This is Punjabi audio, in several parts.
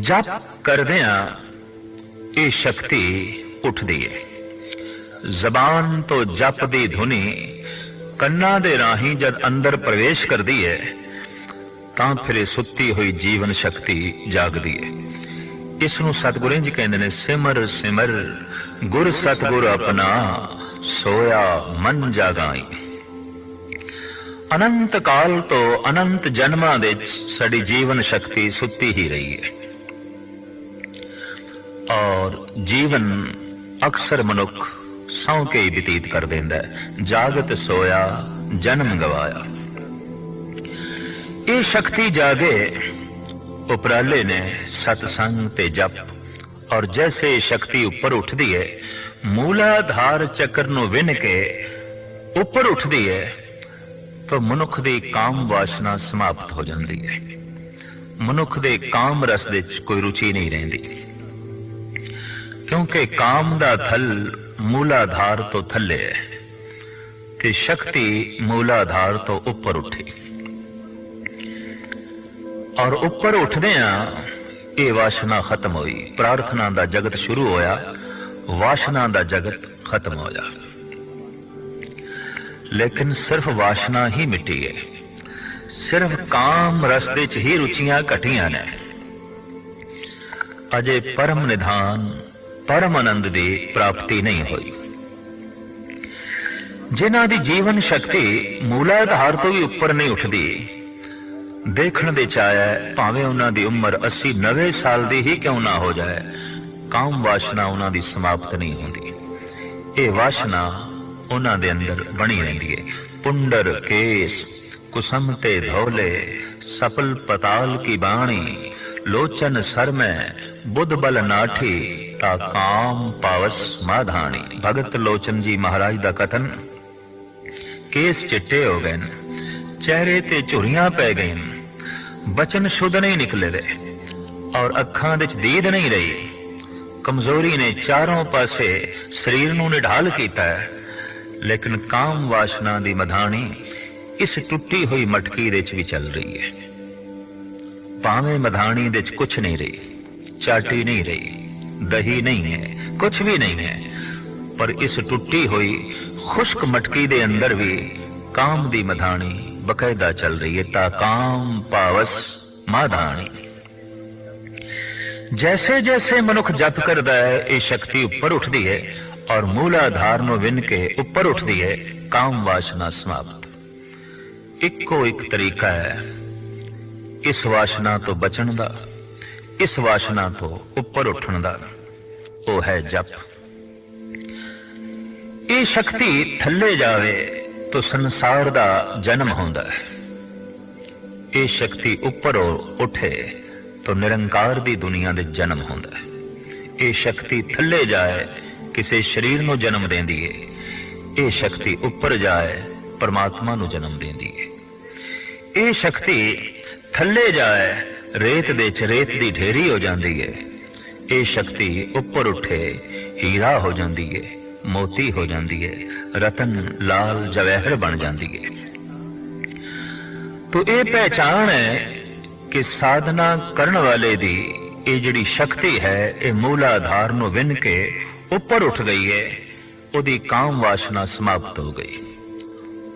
ਜਪ ਕਰਦਿਆਂ ਇਹ ਸ਼ਕਤੀ ਉੱਠਦੀ ਹੈ ਜ਼ਬਾਨ ਤੋਂ ਜਪ ਦੀ ਧੁਨੀ ਕੰਨਾਂ ਦੇ ਰਾਹੀਂ ਜਦ ਅੰਦਰ ਪ੍ਰਵੇਸ਼ ਕਰਦੀ ਹੈ ਤਾਂ ਫਿਰ ਇਹ ਸੁੱਤੀ ਹੋਈ ਜੀਵਨ ਸ਼ਕਤੀ ਜਾਗਦੀ ਹੈ ਇਸ ਨੂੰ ਸਤਿਗੁਰੂ ਜੀ ਕਹਿੰਦੇ ਨੇ, ਸਿਮਰ ਸਿਮਰ, ਗੁਰ ਸਤਿਗੁਰ ਆਪਣਾ ਸੋਇਆ ਮਨ ਜਾਗਾਈ। ਅਨੰਤ ਕਾਲ ਤੋਂ ਅਨੰਤ ਜਨਮਾਂ ਦੇ ਸਾਡੀ ਜੀਵਨ ਸ਼ਕਤੀ ਸੁੱਤੀ ਹੀ ਰਹੀ ਹੈ ਔਰ ਜੀਵਨ ਅਕਸਰ ਮਨੁੱਖ ਸੌਂ ਕੇ ਹੀ ਬਤੀਤ ਕਰ ਦਿੰਦਾ ਹੈ। ਜਾਗਤ ਸੋਇਆ, ਜਨਮ ਗਵਾਇਆ। ਇਹ ਸ਼ਕਤੀ ਜਾਗੇ, ਉਪਰਾਲੇ ਨੇ ਸਤਸੰਗ ਤੇ ਜਪ। ਔਰ ਜੈਸੇ ਸ਼ਕਤੀ ਉੱਪਰ ਉੱਠਦੀ ਹੈ, ਮੂਲਾਧਾਰ ਚੱਕਰ ਨੂੰ ਵਿੰਨ ਕੇ ਉੱਪਰ ਉੱਠਦੀ ਹੈ, ਤਾਂ ਮਨੁੱਖ ਦੀ ਕਾਮ ਵਾਸ਼ਨਾ ਸਮਾਪਤ ਹੋ ਜਾਂਦੀ ਹੈ। ਮਨੁੱਖ ਦੇ ਕਾਮ ਰਸ ਦੇ ਵਿੱਚ ਕੋਈ ਰੁਚੀ ਨਹੀਂ ਰਹਿੰਦੀ। ਕਿਉਂਕਿ ਕਾਮ ਦਾ ਥਲ ਮੂਲਾਧਾਰ ਤੋਂ ਥੱਲੇ ਹੈ ਤੇ ਸ਼ਕਤੀ ਮੂਲਾਧਾਰ ਤੋਂ ਉੱਪਰ ਉੱਠੀ। ਔਰ ਉੱਪਰ ਉੱਠਦੇ ਉੱਠਦਿਆਂ ਇਹ ਵਾਸ਼ਨਾ ਖਤਮ ਹੋਈ। ਪ੍ਰਾਰਥਨਾ ਦਾ ਜਗਤ ਸ਼ੁਰੂ ਹੋਇਆ। ਵਾਸ਼ਨਾ ਦਾ ਜਗਤ ਖਤਮ ਹੋਇਆ ਲੇਕਿਨ ਸਿਰਫ ਵਾਸ਼ਨਾ ਹੀ ਮਿਟੀ ਹੈ। ਸਿਰਫ ਕਾਮ ਰਸਤੇ ਚ ਹੀ ਰੁਚੀਆਂ ਘਟੀਆਂ ਨੇ। ਅਜੇ ਪਰਮ ਨਿਧਾਨ ਪਰਮ ਆਨੰਦ ਦੀ ਪ੍ਰਾਪਤੀ ਨਹੀਂ ਹੋਈ। ਜਿਨ੍ਹਾਂ ਦੀ ਜੀਵਨ ਸ਼ਕਤੀ ਮੂਲਾਧਾਰ ਤੋਂ ਵੀ ਉੱਪਰ ਨਹੀਂ ਉੱਠਦੀ, ਦੇਖਣ ਦੇ ਚ ਭਾਵੇਂ ਉਹਨਾਂ ਦੀ ਉਮਰ 80 90 ਸਾਲ ਦੀ ਹੀ ਕਿਉਂ ਨਾ ਹੋ ਜਾਏ, ਕਾਮ ਵਾਸ਼ਨਾ ਉਹਨਾਂ ਦੀ ਸਮਾਪਤ ਨਹੀਂ ਹੁੰਦੀ। ਇਹ ਵਾਸ਼ਨਾ ਉਹਨਾਂ ਦੇ ਅੰਦਰ ਬਣੀ ਰਹਿੰਦੀ ਹੈ। ਪੁੰਡਰ, ਕੇਸ, ਕੁਸਮ ਤੇ ਧੌਲੇ ਸਫਲ ਪਤਾਲ ਕੀ ਬਾਣੀ ਲੋਚਨ ਸਰ ਮੈਂ ਬੁੱਧ ਬਲ ਨਾਠੀ, ਤਾ ਕਾਮ ਪਾਵਸ ਮਾਧਾਣੀ। ਭਗਤ ਲੋਚਨ ਜੀ ਮਹਾਰਾਜ ਦਾ ਕਥਨ, ਕੇਸ ਚਿੱਟੇ ਹੋ ਗਏ ਚਿਹਰੇ ਤੇ ਝੁਰੀਆਂ ਪੈ ਗਈਆਂ ਬਚਨ ਸ਼ੁੱਧ ਨਹੀਂ ਨਿਕਲੇ ਦੇ, ਔਰ ਅੱਖਾਂ ਵਿੱਚ ਦੀਦ ਨਹੀਂ ਰਹੀ। ਕਮਜ਼ੋਰੀ ਨੇ ਚਾਰੋਂ ਪਾਸੇ ਸਰੀਰ ਨੂੰ ਨਿਢਾਲ ਕੀਤਾ ਹੈ, ਲੇਕਿਨ ਕਾਮ ਵਾਸ਼ਨਾ ਦੀ ਮਧਾਣੀ ਇਸ ਟੁੱਟੀ ਹੋਈ ਮਟਕੀ ਦੇ ਵਿੱਚ ਵੀ ਚੱਲ ਰਹੀ ਹੈ। ਭਾਵੇਂ ਮਧਾਣੀ ਦੇ ਵਿੱਚ ਕੁਝ ਨਹੀਂ ਰਹੀ, ਚਾਟੀ ਨਹੀਂ ਰਹੀ, ਦਹੀ ਨਹੀਂ ਹੈ ਕੁਝ ਵੀ ਨਹੀਂ ਹੈ। ਪਰ ਇਸ ਟੁੱਟੀ ਹੋਈ ਖੁਸ਼ਕ ਮਟਕੀ ਦੇ ਅੰਦਰ ਵੀ ਕਾਮ ਦੀ ਮਧਾਣੀ ਬਕਾਇਦਾ ਚੱਲ ਰਹੀ ਹੈ, ਤਾ ਕਾਮ ਪਾਵਸ ਮਾਧਾਣੀ। ਜੈਸੇ ਜੈਸੇ ਮਨੁੱਖ ਜਪ ਕਰਦਾ ਹੈ, ਇਹ ਸ਼ਕਤੀ ਉੱਪਰ ਉੱਠਦੀ ਹੈ ਔਰ ਮੂਲ ਆਧਾਰ ਨੂੰ ਵਿੰਨ ਕੇ ਉੱਪਰ ਉੱਠਦੀ ਹੈ, ਕਾਮ ਵਾਸ਼ਨਾ ਸਮਾਪਤ। ਇੱਕੋ ਇੱਕ ਤਰੀਕਾ ਹੈ ਇਸ ਵਾਸ਼ਨਾ ਤੋਂ ਬਚਣ ਦਾ, ਇਸ ਵਾਸ਼ਨਾ ਤੋਂ ਉੱਪਰ ਉੱਠਣ ਦਾ, ਉਹ ਹੈ ਜਪ। ਇਹ ਸ਼ਕਤੀ ਥੱਲੇ ਜਾਵੇ ਤਾਂ ਸੰਸਾਰ ਦਾ ਜਨਮ ਹੁੰਦਾ ਹੈ। ਇਹ ਸ਼ਕਤੀ ਉੱਪਰ ਉੱਠੇ ਤਾਂ ਨਿਰੰਕਾਰ ਦੀ ਦੁਨੀਆ ਦੇ ਜਨਮ ਹੁੰਦਾ ਹੈ। ਇਹ ਸ਼ਕਤੀ ਥੱਲੇ ਜਾਏ, ਕਿਸੇ ਸਰੀਰ ਨੂੰ ਜਨਮ ਦਿੰਦੀ ਹੈ ਇਹ ਸ਼ਕਤੀ ਉੱਪਰ ਜਾਏ, ਪਰਮਾਤਮਾ ਨੂੰ ਜਨਮ ਦਿੰਦੀ ਹੈ ਇਹ ਸ਼ਕਤੀ ਥੱਲੇ ਜਾਏ, ਰੇਤ ਦੇ ਚ ਰੇਤ ਦੀ ਢੇਰੀ ਹੋ ਜਾਂਦੀ ਹੈ ਇਹ ਸ਼ਕਤੀ ਉੱਪਰ ਉੱਠੇ, ਹੀਰਾ ਹੋ ਜਾਂਦੀ ਹੈ ਮੋਤੀ ਹੋ ਜਾਂਦੀ ਹੈ ਰਤਨ ਲਾਲ ਜਵਾਹਰ ਬਣ ਜਾਂਦੀ ਹੈ ਤੋ ਇਹ ਪਹਿਚਾਨ ਹੈ ਕਿ ਸਾਧਨਾ ਕਰਨ ਵਾਲੇ ਦੀ ਇਹ ਜਿਹੜੀ ਸ਼ਕਤੀ ਹੈ, ਇਹ ਮੂਲਾਧਾਰ ਨੂੰ ਵਿੰਨ ਕੇ ਉੱਪਰ ਉੱਠ ਗਈ ਹੈ ਉਹਦੀ ਕਾਮ ਵਾਸ਼ਨਾ ਸਮਾਪਤ ਹੋ ਗਈ।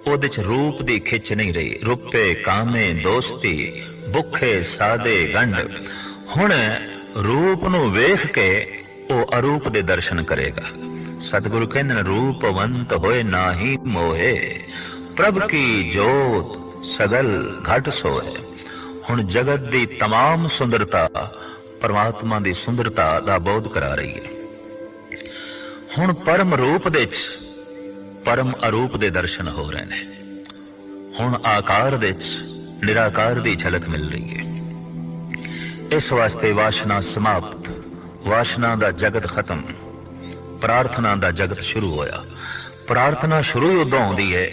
ਉਹਦੇ ਚ ਰੂਪ ਦੀ ਖਿੱਚ ਨਹੀਂ ਰਹੀ ਰੁਪਏ ਕਾਮੇ ਦੋਸਤੀ ਭੁੱਖੇ ਸਾਦੇ ਗੰਢ ਹੁਣ ਰੂਪ ਨੂੰ ਵੇਖ ਕੇ ਉਹ ਅਰੂਪ ਦੇ ਦਰਸ਼ਨ ਕਰੇਗਾ ਸਤਿਗੁਰੂ ਕਹਿੰਦੇ ਨੇ ਰੂਪਵੰਤ ਹੋਏ ਨਾਹੀ ਮੋਹੇ ਪ੍ਰਭ ਕੀ ਜੋਤ ਸਗਲ ਘਟ ਸੋਏ ਹੁਣ ਜਗਤ ਦੀ तमाम ਸੁੰਦਰਤਾ ਪਰਮਾਤਮਾ ਦੀ ਸੁੰਦਰਤਾ ਦਾ ਬੋਧ ਕਰਾ ਰਹੀ ਹੈ ਹੁਣ ਪਰਮ ਰੂਪ ਦੇ ਵਿੱਚ ਪਰਮ ਅਰੂਪ ਦੇ ਦਰਸ਼ਨ ਹੋ ਰਹੇ ਨੇ। ਹੁਣ ਆਕਾਰ ਵਿੱਚ ਨਿਰਾਕਾਰ ਦੀ ਝਲਕ ਮਿਲ ਰਹੀ ਹੈ। ਇਸ ਵਾਸਤੇ ਵਾਸ਼ਨਾ ਸਮਾਪਤ। ਵਾਸ਼ਨਾ ਦਾ ਜਗਤ ਖਤਮ। ਪ੍ਰਾਰਥਨਾ ਦਾ ਜਗਤ ਸ਼ੁਰੂ ਹੋਇਆ। ਪ੍ਰਾਰਥਨਾ ਸ਼ੁਰੂ ਉਦੋਂ ਹੁੰਦੀ ਹੈ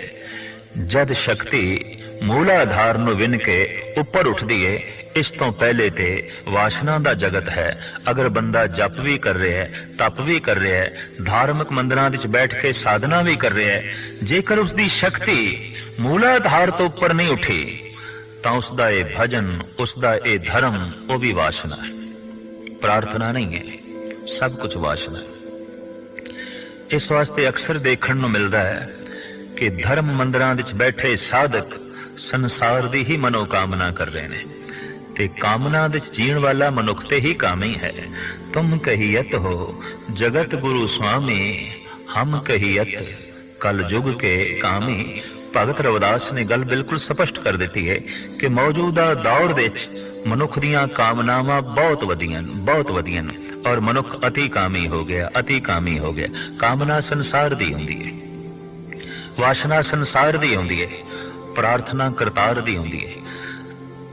ਜਦ ਸ਼ਕਤੀ ਮੂਲਾਧਾਰ ਨੂੰ ਵਿੰਨ ਕੇ ਉੱਪਰ ਉੱਠਦੀ ਹੈ ਇਸ ਤੋਂ ਪਹਿਲੇ ਤੇ ਵਾਸ਼ਨਾ ਦਾ ਜਗਤ ਹੈ। ਅਗਰ ਬੰਦਾ ਜਪ ਵੀ ਕਰ ਰਿਹਾ ਹੈ, ਤਪ ਵੀ ਕਰ ਰਿਹਾ ਹੈ, ਧਾਰਮਿਕ ਮੰਦਰਾਂ ਵਿੱਚ ਬੈਠ ਕੇ ਸਾਧਨਾ ਵੀ ਕਰ ਰਿਹਾ ਹੈ, ਜੇਕਰ ਉਸ ਦੀ ਸ਼ਕਤੀ ਮੂਲਾਧਾਰ ਤੋਂ ਉੱਪਰ ਨਹੀਂ ਉੱਠੀ, ਤਾਂ ਉਸ ਦਾ ਇਹ ਭਜਨ ਉਸ ਦਾ ਇਹ ਧਰਮ, ਉਹ ਵੀ ਵਾਸ਼ਨਾ ਹੈ। ਪ੍ਰਾਰਥਨਾ ਨਹੀਂ ਹੈ, ਸਭ ਕੁਝ ਵਾਸ਼ਨਾ ਹੈ। ਇਸ ਵਾਸਤੇ ਅਕਸਰ ਦੇਖਣ ਨੂੰ ਮਿਲਦਾ ਹੈ ਕਿ ਧਰਮ ਮੰਦਰਾਂ ਵਿੱਚ ਬੈਠੇ ਸਾਧਕ ਸੰਸਾਰ ਦੀ ਹੀ ਮਨੋਕਾਮਨਾ ਕਰ ਰਹੇ ਨੇ। ਤੇ ਕਾਮਨਾ ਵਿੱਚ ਜੀਣ ਵਾਲਾ ਮਨੁੱਖ ਤੇ ਹੀ ਕਾਮੀ ਹੈ ਤੁਮ ਕਹੀਅਤ ਹੋ, ਜਗਤ ਗੁਰੂ ਸੁਆਮੀ, ਹਮ ਕਹੀਅਤ, ਕਲ ਯੁਗ ਕੇ ਕਾਮੀ। ਭਗਤ ਰਵਿਦਾਸ ਨੇ ਗੱਲ ਬਿਲਕੁਲ ਸਪਸ਼ਟ ਕਰ ਦਿੱਤੀ ਹੈ ਕਿ ਮੌਜੂਦਾ ਦੌਰ ਵਿੱਚ ਮਨੁੱਖ ਦੀਆਂ ਕਾਮਨਾਵਾਂ ਬਹੁਤ ਵਧੀਆਂ ਬਹੁਤ ਵਧੀਆਂ ਨੇ। ਔਰ ਮਨੁੱਖ ਅਤੀ ਕਾਮੀ ਹੋ ਗਿਆ, ਅਤੀ ਕਾਮੀ ਹੋ ਗਿਆ। ਕਾਮਨਾ ਸੰਸਾਰ ਦੀ ਹੁੰਦੀ ਹੈ। ਵਾਸ਼ਨਾ ਸੰਸਾਰ ਦੀ ਹੁੰਦੀ ਹੈ। ਪ੍ਰਾਰਥਨਾ ਕਰਤਾਰ ਦੀ ਹੁੰਦੀ ਹੈ।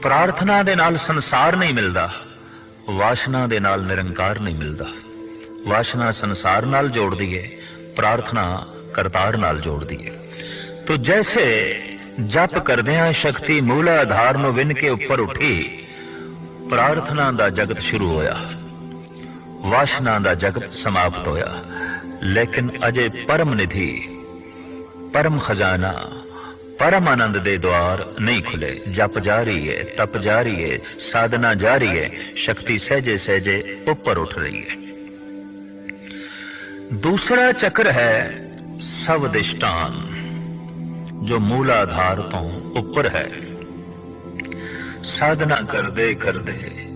ਪ੍ਰਾਰਥਨਾ ਦੇ ਨਾਲ ਸੰਸਾਰ ਨਹੀਂ ਮਿਲਦਾ, ਵਾਸ਼ਨਾ ਦੇ ਨਾਲ ਨਿਰੰਕਾਰ ਨਹੀਂ ਮਿਲਦਾ। ਵਾਸ਼ਨਾ ਸੰਸਾਰ ਨਾਲ ਜੋੜਦੀ ਹੈ, ਪ੍ਰਾਰਥਨਾ ਕਰਤਾਰ ਨਾਲ ਜੋੜਦੀ ਹੈ। ਤੋ ਜੈਸੇ ਜਪ ਕਰਦਿਆਂ ਸ਼ਕਤੀ ਮੂਲ ਆਧਾਰ ਨੂੰ ਵਿੰਨ ਕੇ ਉੱਪਰ ਉੱਠੀ, ਪ੍ਰਾਰਥਨਾ ਦਾ ਜਗਤ ਸ਼ੁਰੂ ਹੋਇਆ। ਵਾਸ਼ਨਾ ਦਾ ਜਗਤ ਸਮਾਪਤ ਹੋਇਆ। ਲੇਕਿਨ ਅਜੇ ਪਰਮ ਨਿਧੀ, ਪਰਮ ਖਜ਼ਾਨਾ ਪਰਮ ਆਨੰਦ ਦੇ ਦਵਾਰ ਨਹੀਂ ਖੁੱਲੇ। ਜਪ ਜਾਰੀ ਹੈ, ਤਪ ਜਾਰੀ ਹੈ, ਸਾਧਨਾ ਜਾਰੀ ਹੈ, ਸ਼ਕਤੀ ਸਹਜੇ ਸਹਜੇ ਉੱਪਰ ਉੱਠ ਰਹੀ ਹੈ। ਦੂਸਰਾ ਚੱਕਰ ਹੈ ਸਵਦਿਸ਼ਟਾਨ ਜੋ ਮੂਲ ਆਧਾਰ ਤੋਂ ਉੱਪਰ ਹੈ। ਸਾਧਨਾ ਕਰਦੇ ਕਰਦੇ,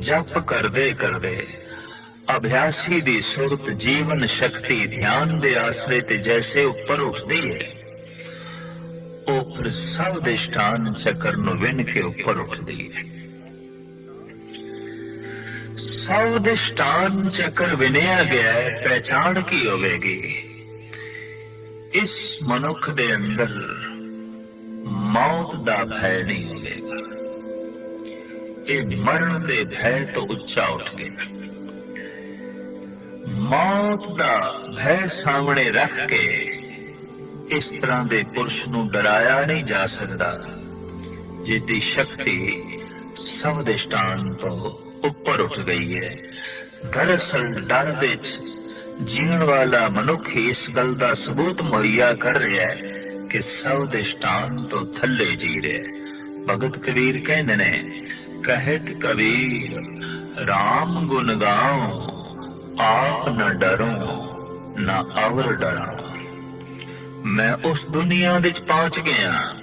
ਜਪ ਕਰਦੇ ਕਰਦੇ, ਅਭਿਆਸੀ ਦੀ ਸੁਰਤ ਜੀਵਨ ਸ਼ਕਤੀ ਧਿਆਨ ਦੇ ਆਸਰੇ ਤੇ ਜੈਸੇ ਉੱਪਰ ਉੱਠਦੀ ਹੈ। ਉਹ ਫਿਰ ਸਵਦਿਸ਼ਟਾਨ ਚੱਕਰ ਨੂੰ ਵਿੰਨ ਕੇ ਉੱਪਰ ਉੱਠਦੀ ਹੈ ਸਵਦਿਸ਼ਟਾਨ ਚੱਕਰ ਵਿਨਿਆ ਗਿਆ ਹੈ ਪਹਿਚਾਣ ਕੀ ਹੋਵੇਗੀ ਇਸ ਮਨੁੱਖ ਦੇ ਅੰਦਰ ਮੌਤ ਦਾ ਭੈ ਨਹੀਂ ਹੋਵੇਗਾ ਇਹ ਮਰਨ ਦੇ ਭੈ ਤੋਂ ਉੱਚਾ ਉੱਠ ਗਿਆ ਮੌਤ ਦਾ ਭੈ ਸਾਹਮਣੇ ਰੱਖ ਕੇ ਇਸ ਤਰ੍ਹਾਂ ਦੇ ਪੁਰਸ਼ ਨੂੰ ਡਰਾਇਆ ਨਹੀਂ ਜਾ ਸਕਦਾ ਜਿਸ ਦੀ ਸ਼ਕਤੀ ਸਟਾਨ ਤੋਂ ਉੱਪਰ ਉੱਠ ਗਈ ਹੈ। ਦਰਅਸਲ, ਡਰ ਵਿੱਚ ਜੀਣ ਵਾਲਾ ਮਨੁੱਖ ਇਸ ਗੱਲ ਦਾ ਸਬੂਤ ਮੁਹੱਈਆ ਕਰ ਰਿਹਾ ਹੈ ਕਿ ਸਵਦਿਸ਼ਟਾਨ ਤੋਂ ਥੱਲੇ ਜੀ ਰਿਹਾ ਭਗਤ ਕਬੀਰ ਕਹਿੰਦੇ ਨੇ, ਕਹਿਤ ਕਬੀਰ RAM ਗੁਣ ਗਾਉ, ਆਪ ਨਾ ਡਰੋ, ਨਾ ਅਵਰ ਡਰਾਂ। ਮੈਂ ਉਸ ਦੁਨੀਆ ਵਿੱਚ ਪਹੁੰਚ ਗਿਆ।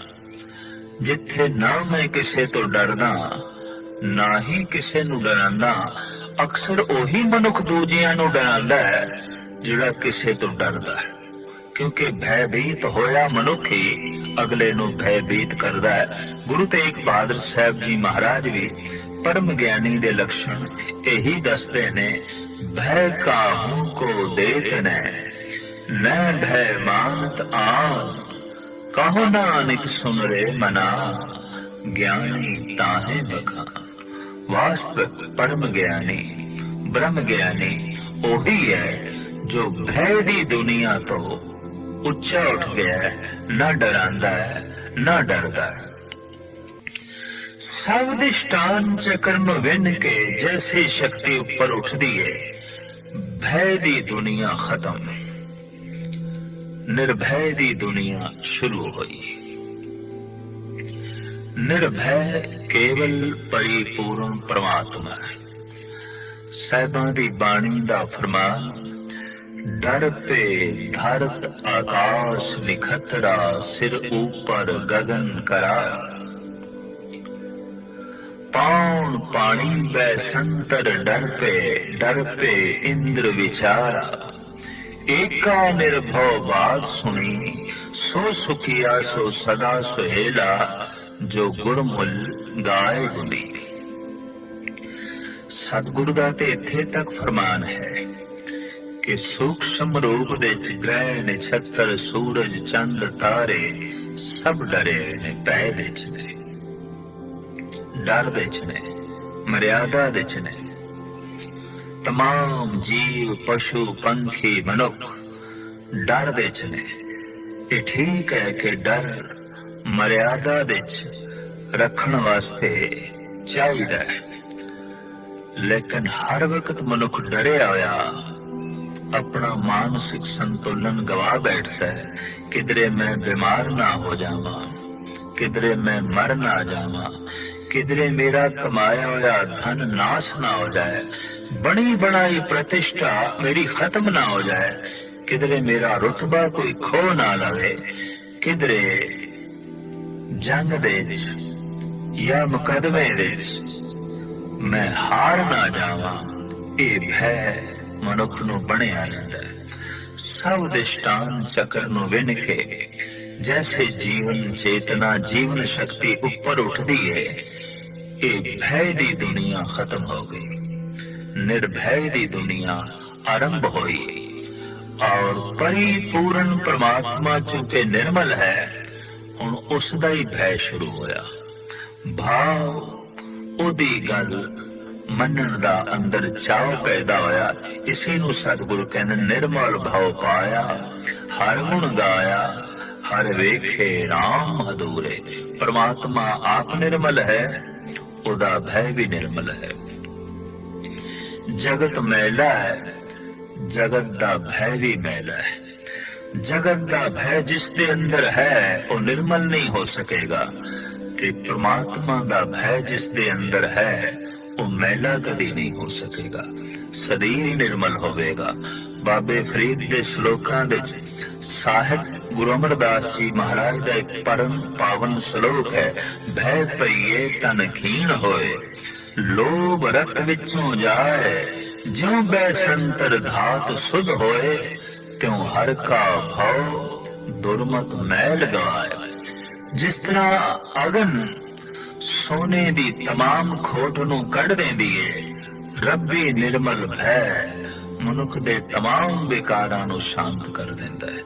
ਜਿੱਥੇ ਨਾ ਮੈਂ ਕਿਸੇ ਤੋਂ ਡਰਦਾ, ਨਾ ਹੀ ਕਿਸੇ ਨੂੰ ਡਰਾਂਦਾ ਅਕਸਰ ਉਹੀ ਮਨੁੱਖ ਦੂਜਿਆਂ ਨੂੰ ਡਰਾਉਂਦਾ ਹੈ, ਜਿਹੜਾ ਕਿਸੇ ਤੋਂ ਡਰਦਾ ਹੈ। ਕਿਉਂਕਿ ਭੈਭੀਤ ਹੋਇਆ ਮਨੁੱਖ ਹੀ ਅਗਲੇ ਨੂੰ ਭੈਭੀਤ ਕਰਦਾ ਹੈ। ਗੁਰੂ ਤੇਗ ਬਹਾਦਰ ਸਾਹਿਬ ਜੀ ਮਹਾਰਾਜ ਵੀ ਪਰਮ ਗਿਆਨੀ ਦੇ ਲਕਸ਼ਣ ਇਹੀ ਦੱਸਦੇ ਨੇ, ਭੈ ਕਾਹੂ ਕੋ ਦੇਖਨੇ? ਨੈ ਭੈ ਮਾਨਤ ਆਨ ਕਹੋ ਨਾਨਕ ਸੁਨ ਰੇ ਮਨਾ, ਗਿਆਨੀ ਤਾਹੇ ਬਖਾ ਵਾਸਤਵ ਪਰਮ ਗਿਆਨੀ, ਬ੍ਰਹਮ ਗਿਆਨੀ ਉਹੀ ਹੈ, ਜੋ ਭੈ ਦੀ ਦੁਨੀਆ ਤੋਂ ਉੱਚਾ ਉੱਠ ਗਿਆ ਹੈ, ਨਾ ਡਰਾਂਦਾ ਹੈ, ਨਾ ਡਰਦਾ ਹੈ। ਸਵਦਿਸ਼ਟਾਨ ਚੱਕਰ ਨੂੰ ਵਿੰਨ ਕੇ ਜੈਸੀ ਸ਼ਕਤੀ ਉੱਪਰ ਉੱਠਦੀ ਹੈ, ਭੈ ਦੀ ਦੁਨੀਆ ਖਤਮ ਨਿਰਭੈ ਦੀ ਦੁਨੀਆ ਸ਼ੁਰੂ ਹੋਈ। ਨਿਰਭੈ ਕੇਵਲ ਪਰਿਪੂਰਨ ਪਰਮਾਤਮਾ ਹੈ। ਸਹਿਬਾਂ ਦੀ ਬਾਣੀ ਦਾ ਫਰਮਾਨ, ਡਰ ਪੇ ਧਰਤ ਆਕਾਸ਼ ਨਿਖਤਰਾ, ਸਿਰ ਉਪਰ ਗगन ਕਰਾ। ਪਾਉਣ ਪਾਣੀ ਬੈ ਸੰਤਰ, ਡਰ ਪੇ ਡਰ ਪੇ ਇੰਦਰ ਵਿਚਾਰਾ। ਏਕਾ ਨਿਰਭਉ ਬਾਤ ਸੁਣੀ, ਸੋ ਸੁਖੀਆ, ਸੋ ਸਦਾ ਸੁਹੇਲਾ, ਜੋ ਗੁਰਮੁਲ ਗਾਏ ਗੁਨੀ ਸਤਿਗੁਰੂ ਦਾ ਤੇ ਇੱਥੇ ਤੱਕ ਫਰਮਾਨ ਹੈ ਕਿ ਸੂਖਸ਼ਮ ਰੂਪ ਦੇ ਗ੍ਰਹਿ ਨਛੱਤਰ, ਸੂਰਜ, ਚੰਦ, ਤਾਰੇ ਸਭ ਡਰੇ ਨੇ, ਪੈ ਦੇ ਚ ਨੇ, ਡਰ ਦੇ ਚ ਨੇ, ਮਰਿਆਦਾ ਦੇ ਚ ਨੇ। ਤਮਾਮ ਜੀਵ ਪਸ਼ੂ ਪੰਖੀ ਮਨੁੱਖ ਡਰ ਦੇ ਚ ਨੇ ਇਹ ਠੀਕ ਹੈ ਕਿ ਡਰ ਮਰਿਆਦਾ ਵਿੱਚ ਰੱਖਣ ਵਾਸਤੇ ਚਾਹੀਦਾ ਹੈ ਲੇਕਿਨ ਹਰ ਵਕਤ ਮਨੁੱਖ ਡਰਿਆ ਹੋਇਆ ਆਪਣਾ ਮਾਨਸਿਕ ਸੰਤੁਲਨ ਗਵਾ ਬੈਠਦਾ ਹੈ ਕਿਧਰੇ ਮੈਂ ਬਿਮਾਰ ਨਾ ਹੋ ਜਾਵਾਂ ਕਿਧਰੇ ਮੈਂ ਮਰ ਨਾ ਜਾਵਾਂ ਕਿਧਰੇ ਮੇਰਾ ਕਮਾਇਆ ਹੋਇਆ ਧਨ ਨਾਸ ਨਾ ਹੋ ਜਾਏ ਬਣੀ ਬਣਾਈ ਪ੍ਰਤਿਸ਼ਠਾ ਮੇਰੀ ਖਤਮ ਨਾ ਹੋ ਜਾਏ ਕਿਧਰੇ ਮੇਰਾ ਰੁਤਬਾ ਕੋਈ ਖੋ ਨਾ ਲਵੇ ਕਿਧਰੇ ਜੰਗ ਦੇ ਜਾਂ ਮੁਕਦਮੇ ਦੇ ਮੈਂ ਹਾਰ ਨਾ ਜਾਵਾਂ ਇਹ ਭੈ ਮਨੁੱਖ ਨੂੰ ਬਣਿਆ ਰਹਿੰਦਾ ਹੈ ਸਭ ਦਿਸ਼ਟਾਨ ਚੱਕਰ ਨੂੰ ਵਿੰਨ ਕੇ ਜੈਸੇ ਜੀਵਨ ਚੇਤਨਾ ਜੀਵਨ ਸ਼ਕਤੀ ਉੱਪਰ ਉੱਠਦੀ ਹੈ ਇਹ ਭੈ ਦੀ ਦੁਨੀਆ ਖਤਮ ਹੋ ਗਈ ਨਿਰਭੈ ਦੀ ਦੁਨੀਆ ਆਰੰਭ ਹੋਈ ਔਰ ਪਰਿਪੂਰਨ ਪ੍ਰਮਾਤਮਾ ਚੁਕੇ ਨਿਰਮਲ ਹੈ ਹੁਣ ਉਸ ਦਾ ਹੀ ਭੈ ਸ਼ੁਰੂ ਹੋਇਆ ਭਾਵ ਉਹਦੀ ਗੱਲ ਮੰਨਣ ਦਾ ਅੰਦਰ ਚਾਅ ਪੈਦਾ ਹੋਇਆ ਇਸੇ ਨੂੰ ਸਤਿਗੁਰੂ ਕਹਿੰਦੇ ਨਿਰਮਲ ਭਾਵ ਪਾਇਆ ਹਰ ਗੁਣ ਗਾਇਆ ਹਰ ਵੇਖੇ RAM ਅਧੂਰੇ ਪਰਮਾਤਮਾ ਆਪ ਨਿਰਮਲ ਹੈ ਉਹਦਾ ਭੈ ਵੀ ਨਿਰਮਲ ਹੈ ਜਗਤ ਮੈਲਾ ਹੈ, ਜਗਤ ਦਾ ਭੈ ਵੀ ਮੈਲਾ ਹੈ। ਜਗਤ ਦਾ ਭੈ ਜਿਸ ਦੇ ਅੰਦਰ ਹੈ, ਉਹ ਨਿਰਮਲ ਨਹੀਂ ਹੋ ਸਕੇਗਾ। ਤੇ ਪ੍ਰਮਾਤਮਾ ਦਾ ਭੈ ਜਿਸ ਦੇ ਅੰਦਰ ਹੈ, ਉਹ ਮੈਲਾ ਕਦੀ ਨਹੀਂ ਹੋ ਸਕੇਗਾ। ਸਦੀਵ ਹੀ ਨਿਰਮਲ ਹੋਵੇਗਾ। ਬਾਬੇ ਫਰੀਦ ਦੇ ਸ਼ਲੋਕਾਂ ਦੇ ਸਾਹਿਬ ਗੁਰੂ ਅਮਰਦਾਸ ਜੀ ਮਹਾਰਾਜ ਦਾ ਇੱਕ ਪਰਮ ਪਾਵਨ ਸ਼ਲੋਕ ਹੈ, ਭੈ ਪਈਏ ਤਨ ਖੀਣ ਹੋਏ। ਲੋਭ ਰਤ ਵਿੱਚੋਂ ਜਾਏ ਜਿਉ ਬੈ ਸੰਤਰ ਧਾਤ ਸੁਧ ਹੋਏ ਤਿਉ ਹਰ ਕਾ ਭਉ ਦੁਰਮਤ ਮੈਲ ਗਾਏ ਜਿਸ ਤਰ੍ਹਾਂ ਅਗਨ ਸੋਨੇ ਦੀ तमाम ਖੋਟ ਨੂੰ ਕੱਢ ਦਿੰਦੀ ਏ ਰੱਬੀ ਨਿਰਮਲ ਭੈ ਮਨੁੱਖ ਦੇ तमाम ਵਿਕਾਰਾਂ ਨੂੰ ਸ਼ਾਂਤ ਕਰ ਦਿੰਦਾ ਹੈ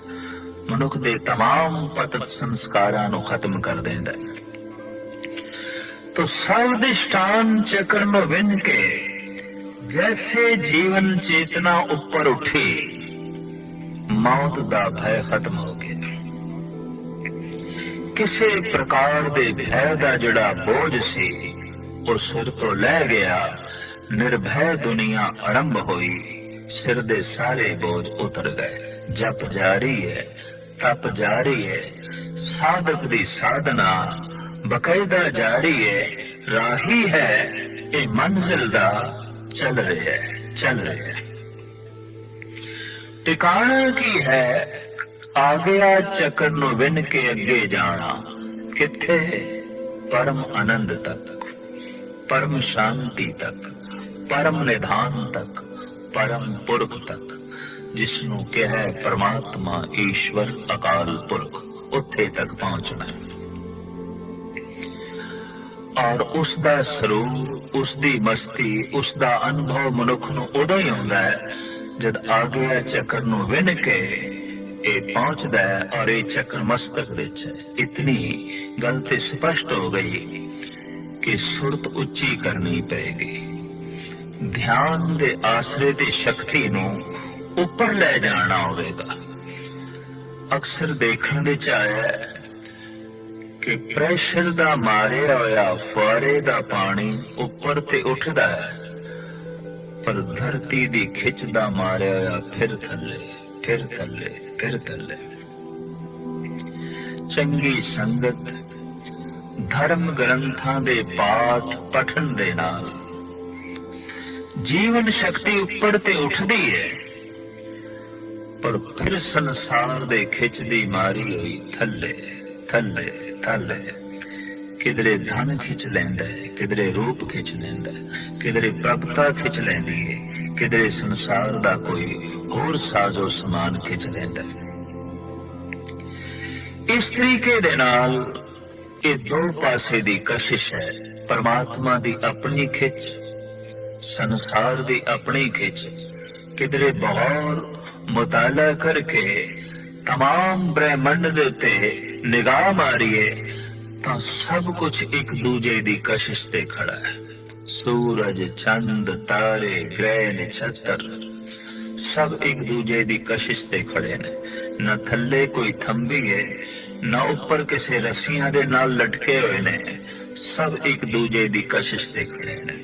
ਮਨੁੱਖ ਦੇ तमाम ਪਤਤ ਸੰਸਕਾਰਾਂ ਨੂੰ ਖਤਮ ਕਰ ਦਿੰਦਾ ਹੈ तो सर्वदिष्टान चक्र में विन के जैसे जीवन चेतना ऊपर उठी मौत ਦਾ ਭੈ ਖਤਮ ਹੋ ਗਿਆ ਕਿਸੇ ਪ੍ਰਕਾਰ ਦੇ ਭੈ ਦਾ ਜਿਹੜਾ ਬੋਝ ਸੀ ਉਹ ਸਿਰ ਤੋਂ ਲੈ ਗਿਆ ਨਿਰਭੈ ਦੁਨੀਆ ਆਰੰਭ ਹੋਈ ਸਿਰ ਦੇ ਸਾਰੇ ਬੋਝ ਉਤਰ ਗਏ ਜਪ ਜਾਰੀ ਹੈ ਤਪ ਜਾਰੀ ਹੈ ਸਾਧਕ ਦੀ ਸਾਧਨਾ ਬਕਾਇਦਾ ਜਾਰੀ ਹੈ ਰਾਹੀ ਹੈ ਇਹ ਮੰਜ਼ਿਲ ਦਾ ਚੱਲ ਰਿਹਾ ਹੈ, ਚੱਲ ਰਿਹਾ ਹੈ। ਟਿਕਾਣਾ ਕੀ ਹੈ? ਆ ਗਿਆ ਚੱਕਰ ਨੂੰ ਵਿੰਨ ਕੇ ਅੱਗੇ ਜਾਣਾ। ਕਿੱਥੇ? ਪਰਮ ਆਨੰਦ ਤੱਕ, ਪਰਮ ਸ਼ਾਂਤੀ ਤੱਕ, ਪਰਮ ਨਿਧਾਨ ਤੱਕ, ਪਰਮ ਪੁਰਖ ਤੱਕ। ਜਿਸ ਨੂੰ ਕਿਹਾ ਹੈ ਪ੍ਰਮਾਤਮਾ ਈਸ਼ਵਰ ਅਕਾਲ ਪੁਰਖ, ਉੱਥੇ ਤੱਕ ਪਹੁੰਚਣਾ ਹੈ। ਔਰ ਉਸ ਦਾ ਸਰੂਪ ਉਸ ਦੀ ਮਸਤੀ ਉਸ ਦਾ ਅਨੁਭਵ ਮਨੁੱਖ ਨੂੰ ਉਦੋਂ ਹੀ ਆਉਂਦਾ ਹੈ ਜਦ ਆ ਗਿਆ ਚੱਕਰ ਨੂੰ ਵਿੰਨ ਕੇ ਇਹ ਪਹੁੰਚਦਾ ਹੈ ਔਰ ਇਹ ਚੱਕਰ ਮਸਤਕ ਵਿੱਚ ਇਤਨੀ ਗੱਲ ਤੇ ਸਪਸ਼ਟ ਹੋ ਗਈ ਕਿ ਸੁਰਤ ਉੱਚੀ ਕਰਨੀ ਪਏਗੀ। ਧਿਆਨ ਦੇ ਆਸਰੇ ਤੇ ਸ਼ਕਤੀ ਨੂੰ ਉੱਪਰ ਲੈ ਜਾਣਾ ਹੋਵੇਗਾ। ਅਕਸਰ ਦੇਖਣ ਵਿੱਚ ਆਇਆ ਕਿ ਪ੍ਰੈਸ਼ਰ ਦਾ ਮਾਰਿਆ ਹੋਇਆ ਫੁਆਰੇ ਦਾ ਪਾਣੀ ਉੱਪਰ ਤੇ ਉੱਠਦਾ ਹੈ। ਪਰ ਧਰਤੀ ਦੀ ਖਿੱਚ ਦਾ ਮਾਰਿਆ ਹੋਇਆ ਫਿਰ ਥੱਲੇ ਫਿਰ ਥੱਲੇ ਫਿਰ ਥੱਲੇ। ਚੰਗੀ ਸੰਗਤ, ਧਰਮ ਗ੍ਰੰਥਾਂ ਦੇ ਪਾਠ ਪਠਨ ਦੇ ਨਾਲ। ਜੀਵਨ ਸ਼ਕਤੀ ਉੱਪਰ ਤੇ ਉੱਠਦੀ ਹੈ, ਪਰ ਫਿਰ ਸੰਸਾਰ ਦੇ ਖਿੱਚ ਦੀ ਮਾਰੀ ਹੋਈ ਥੱਲੇ ਥੱਲੇ। ਥੱਲੇ ਕਿਧਰੇ ਧਨ ਖਿੱਚ ਲੈਂਦਾ ਹੈ ਕਿਧਰੇ ਰੂਪ ਖਿੱਚ ਲੈਂਦਾ ਹੈ ਕਿਧਰੇ ਪ੍ਰਭਤਾ ਖਿੱਚ ਲੈਂਦੀ ਹੈ ਕਿਧਰੇ ਸੰਸਾਰ ਦਾ ਕੋਈ ਹੋਰ ਸਾਜ਼ੋ ਸਮਾਨ ਖਿੱਚ ਲੈਂਦਾ ਹੈ ਇਸ ਤਰੀਕੇ ਦੇ ਨਾਲ ਇਹ ਦੋ ਪਾਸੇ ਦੀ ਕਸ਼ਿਸ਼ ਹੈ ਪਰਮਾਤਮਾ ਦੀ ਆਪਣੀ ਖਿੱਚ ਸੰਸਾਰ ਦੀ ਆਪਣੀ ਖਿੱਚ ਕਿਧਰੇ ਬਹੁਤ ਮੁਤਾਲਾ ਕਰਕੇ तमाम ਬ੍ਰਹਿਮੰਡ ਦੇ ਉੱਤੇ ਨਿਗਾਹ ਮਾਰੀਏ ਤਾਂ ਸਭ ਕੁਝ ਇੱਕ ਦੂਜੇ ਦੀ ਕਸ਼ਿਸ਼ ਤੇ ਖੜਾ ਹੈ ਸੂਰਜ ਚੰਦ ਤਾਰੇ ਗ੍ਰਹਿ ਨਛੱਤਰ ਸਭ ਇੱਕ ਦੂਜੇ ਦੀ ਕਸ਼ਿਸ਼ ਤੇ ਖੜੇ ਨੇ ਨਾ ਥੱਲੇ ਕੋਈ ਥੰਬੀ ਹੈ ਨਾ ਉੱਪਰ ਕਿਸੇ ਰੱਸੀਆਂ ਦੇ ਨਾਲ ਲਟਕੇ ਹੋਏ ਨੇ ਸਭ ਇੱਕ ਦੂਜੇ ਦੀ ਕਸ਼ਿਸ਼ ਤੇ ਖੜੇ ਨੇ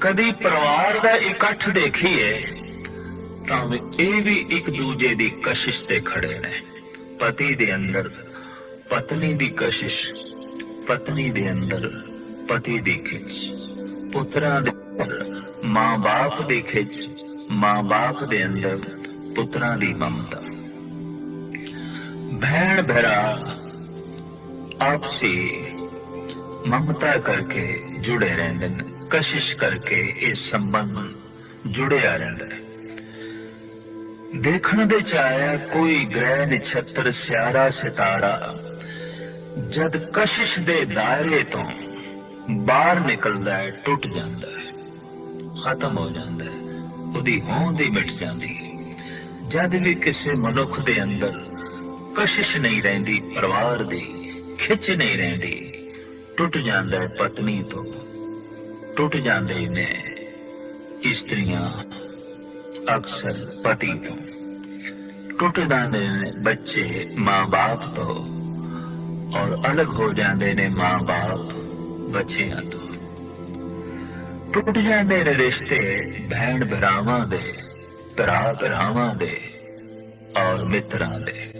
ਕਦੀ ਪਰਿਵਾਰ ਦਾ ਇਕੱਠ ਦੇਖੀਏ ਤਾਂ ਵੀ ਇਹ ਵੀ ਇੱਕ ਦੂਜੇ ਦੀ ਕਸ਼ਿਸ਼ ਤੇ ਖੜੇ ਨੇ ਪਤੀ ਦੇ ਅੰਦਰ ਪਤਨੀ ਦੀ ਕਸ਼ਿਸ਼ ਪਤਨੀ ਦੇ ਅੰਦਰ ਪਤੀ ਦੀ ਖਿੱਚ ਪੁੱਤਰਾਂ ਦੇ ਅੰਦਰ ਮਾਂ-ਬਾਪ ਦੀ ਖਿੱਚ ਮਾਂ-ਬਾਪ ਦੇ ਅੰਦਰ ਪੁੱਤਰਾਂ ਦੀ ਮਮਤਾ ਭੈਣ ਭਰਾ ਆਪਸੀ ਮਮਤਾ ਕਰਕੇ ਜੁੜੇ ਰਹਿੰਦੇ ਨੇ ਕਸ਼ਿਸ਼ ਕਰਕੇ ਇਹ ਸੰਬੰਧ ਜੁੜਿਆ ਰਹਿੰਦਾ ਹੈ ਦੇਖਣ ਦੇ ਚ ਆਇਆ ਕੋਈ ਗ੍ਰਹਿ ਨਛੱਤਰ, ਸਿਆਰਾ, ਸਿਤਾਰਾ। ਜਦ ਕਸ਼ਿਸ਼ ਦੇ ਦਾਇਰੇ ਤੋਂ ਬਾਹਰ ਨਿਕਲਦਾ ਹੈ, ਟੁੱਟ ਜਾਂਦਾ ਹੈ, ਖਤਮ ਹੋ ਜਾਂਦਾ ਹੈ, ਉਹਦੀ ਹੋਂਦ ਹੀ ਮਿਟ ਜਾਂਦੀ ਹੈ। ਜਦ ਵੀ ਕਿਸੇ ਮਨੁੱਖ ਦੇ ਅੰਦਰ ਕਸ਼ਿਸ਼ ਨਹੀਂ ਰਹਿੰਦੀ, ਪਰਿਵਾਰ ਦੀ ਖਿੱਚ ਨਹੀਂ ਰਹਿੰਦੀ, ਟੁੱਟ ਜਾਂਦਾ ਹੈ ਪਤਨੀ ਤੋਂ, ਟੁੱਟ ਜਾਂਦੇ ਨੇ ਇਸਤਰੀਆਂ। ਅਕਸਰ ਪਤੀ ਤੋਂ। ਟੁੱਟ ਜਾਂਦੇ ਨੇ ਬੱਚੇ ਮਾਂ-ਬਾਪ ਤੋਂ ਔਰ ਅਲੱਗ ਹੋ ਜਾਂਦੇ ਨੇ ਮਾਂ-ਬਾਪ ਬੱਚਿਆਂ ਤੋਂ। ਟੁੱਟ ਜਾਂਦੇ ਨੇ ਰਿਸ਼ਤੇ ਭੈਣ ਭਰਾਵਾਂ ਦੇ ਭਰਾ ਭਰਾਵਾਂ ਦੇ ਔਰ ਮਿੱਤਰਾਂ ਦੇ।